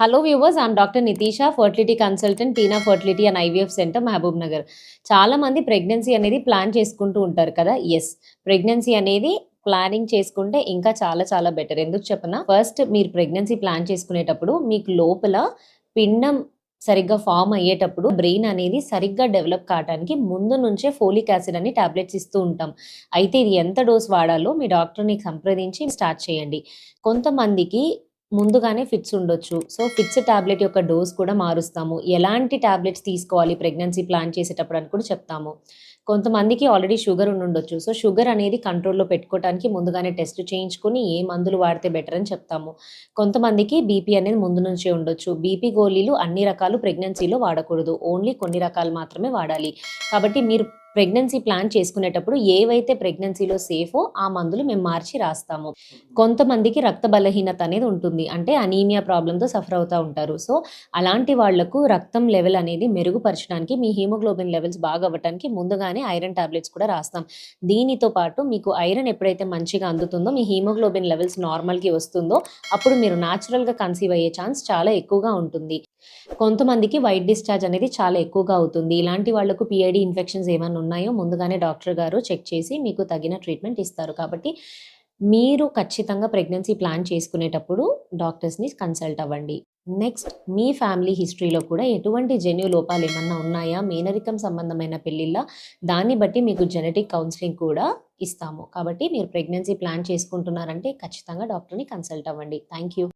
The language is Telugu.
Hello viewers I'm doctor Nitisha fertility consultant Teena fertility and IVF centre Mahabubnagar చాలా మంది ప్రెగ్నెన్సీ అనేది ప్లాన్ చేసుకుంటూ ఉంటారు కదా? ఎస్ ప్రెగ్నెన్సీ అనేది ప్లానింగ్ చేసుకుంటే ఇంకా చాలా చాలా బెటర్ ఎందుకు చెప్పనా? ఫస్ట్ మీరు ప్రెగ్నెన్సీ ప్లాన్ చేసుకునేటప్పుడు మీకు లోపల పిండం సరిగ్గా ఫామ్ అయ్యేటప్పుడు బ్రెయిన్ అనేది సరిగ్గా డెవలప్ కావడానికి ముందు నుంచే ఫోలిక్ యాసిడ్ అని టాబ్లెట్స్ ఇస్తూ ఉంటాం. అయితే ఇది ఎంత డోస్ వాడాలో మీ డాక్టర్ని సంప్రదించి స్టార్ట్ చేయండి. కొంతమందికి ముందుగానే ఫిట్స్ ఉండొచ్చు. సో ఫిట్స్ టాబ్లెట్ యొక్క డోస్ కూడా మారుస్తాము. ఎలాంటి టాబ్లెట్స్ తీసుకోవాలి? ప్రెగ్నెన్సీ ప్లాన్ చేసేటప్పుడు అని కూడా చెప్తాము. కొంతమందికి ఆల్రెడీ షుగర్ ఉండొచ్చు. సో షుగర్ అనేది కంట్రోల్లో పెట్టుకోవడానికి ముందుగానే టెస్ట్ చేయించుకొని ఏ మందులు వాడితే బెటర్ అని చెప్తాము. కొంతమందికి బీపీ అనేది ముందు నుంచే ఉండొచ్చు. బీపీ గోళీలు అన్ని రకాలు ప్రెగ్నెన్సీలో వాడకూడదు. ఓన్లీ కొన్ని రకాలు మాత్రమే వాడాలి. కాబట్టి మీరు ప్రెగ్నెన్సీ ప్లాన్ చేసుకునేటప్పుడు ఏవైతే ప్రెగ్నెన్సీలో సేఫో ఆ మందులు మేము మార్చి రాస్తాము. కొంతమందికి రక్త బలహీనత అనేది ఉంటుంది. అంటే అనీమియా ప్రాబ్లంతో సఫర్ అవుతూ ఉంటారు. సో అలాంటి వాళ్ళకు రక్తం లెవెల్ అనేది మెరుగుపరచడానికి మీ హీమోగ్లోబిన్ లెవెల్స్ బాగా అవ్వడానికి ముందుగానే ఐరన్ టాబ్లెట్స్ కూడా రాస్తాం. దీనితో పాటు మీకు ఐరన్ ఎప్పుడైతే మంచిగా అందుతుందో మీ హీమోగ్లోబిన్ లెవెల్స్ నార్మల్కి వస్తుందో అప్పుడు మీరు న్యాచురల్గా కన్సీవ్ అయ్యే ఛాన్స్ చాలా ఎక్కువగా ఉంటుంది. కొంతమందికి వైట్ డిశ్చార్జ్ అనేది చాలా ఎక్కువగా అవుతుంది. ఇలాంటి వాళ్ళకు పిఐడి ఇన్ఫెక్షన్స్ ఏమైనా ఉన్నాయో ముందుగానే డాక్టర్ గారు చెక్ చేసి మీకు తగిన ట్రీట్మెంట్ ఇస్తారు. కాబట్టి మీరు ఖచ్చితంగా ప్రెగ్నెన్సీ ప్లాన్ చేసుకునేటప్పుడు డాక్టర్స్ని కన్సల్ట్ అవ్వండి. నెక్స్ట్ మీ ఫ్యామిలీ హిస్టరీలో కూడా ఎటువంటి జన్యు లోపాలు ఏమన్నా ఉన్నాయా? మేనరికం సంబంధమైన పెళ్ళిళ్ళ? దాన్ని బట్టి మీకు జెనెటిక్ కౌన్సిలింగ్ కూడా ఇస్తాము. కాబట్టి మీరు ప్రెగ్నెన్సీ ప్లాన్ చేసుకుంటున్నారంటే ఖచ్చితంగా డాక్టర్ని కన్సల్ట్ అవ్వండి. Thank you.